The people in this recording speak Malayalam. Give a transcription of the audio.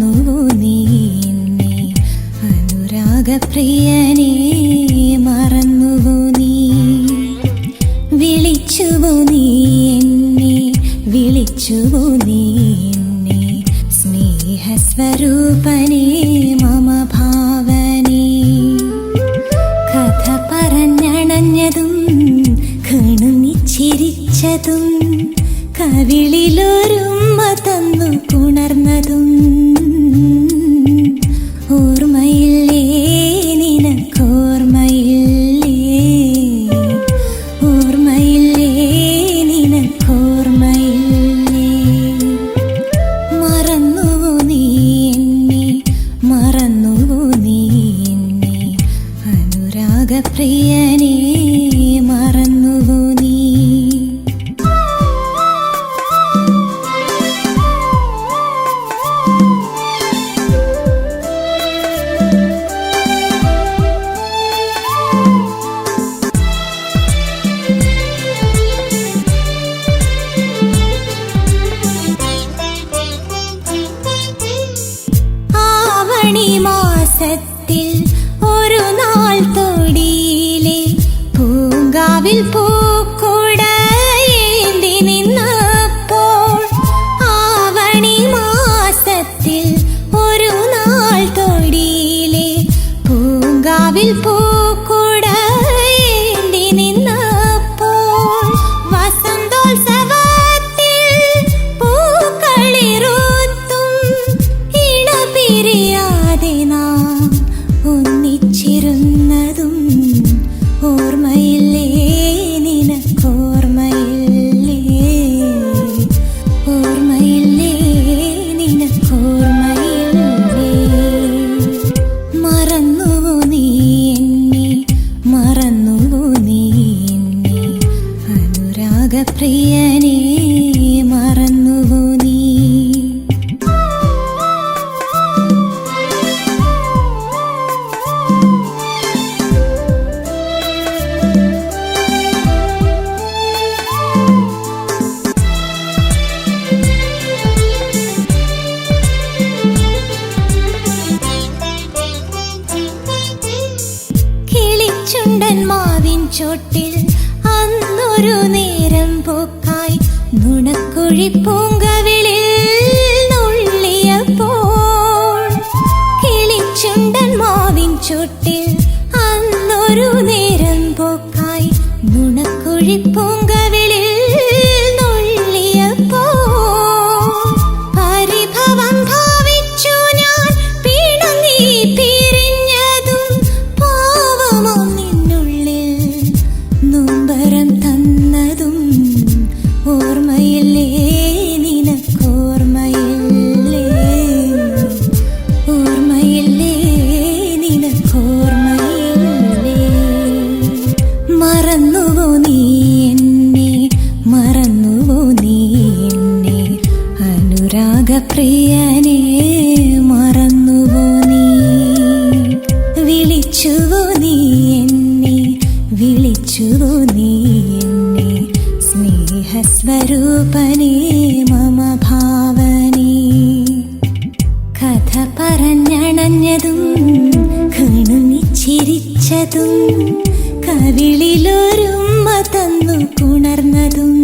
മറന്നുവോ നീ അനുരാഗപ്രിയനെ മറന്നുവോ നീ? വിളിച്ചുവോ നീ എന്നെ? വിളിച്ചുവോ നീ എന്നെ? സ്നേഹസ്വരൂപനെ മമ ഭാവനെ കഥ പറഞ്ഞണഞ്ഞതും കണുങ്ങിച്ചിരിച്ചതും കവിളിലൊരുമ്മ തന്നു പുണർന്നതും கூர்மை പൂങ്കാവിൽ പൂക്കുട ചോട്ടിൽ അന്നൊരു നേരം പോക്കായി നുണക്കുഴി പൂങ്കവിളിൽ നുള്ളിയപ്പോൾ കിളിച്ചുണ്ടൻ മാവിൻ ചോട്ടിൽ അന്നൊരു നേരം പോക്കായി നുണക്കുഴി പൂങ്കവിളിൽ മറന്നുവോ നീ എന്നെ? മറന്നുവോ നീ എന്നെ? അനുരാഗപ്രിയനെ മറന്നുവോ നീ? വിളിച്ചുവോ നീ എന്നെ? വിളിച്ചുവോ നീ എന്നെ? സ്നേഹസ്വരൂപനെ മമ ഭാവനെ കഥ പറഞ്ഞണഞ്ഞതും കണുനി ചിരിച്ചതും കവിളിലൊരുമ്മ തന്നു കുണർന്നതും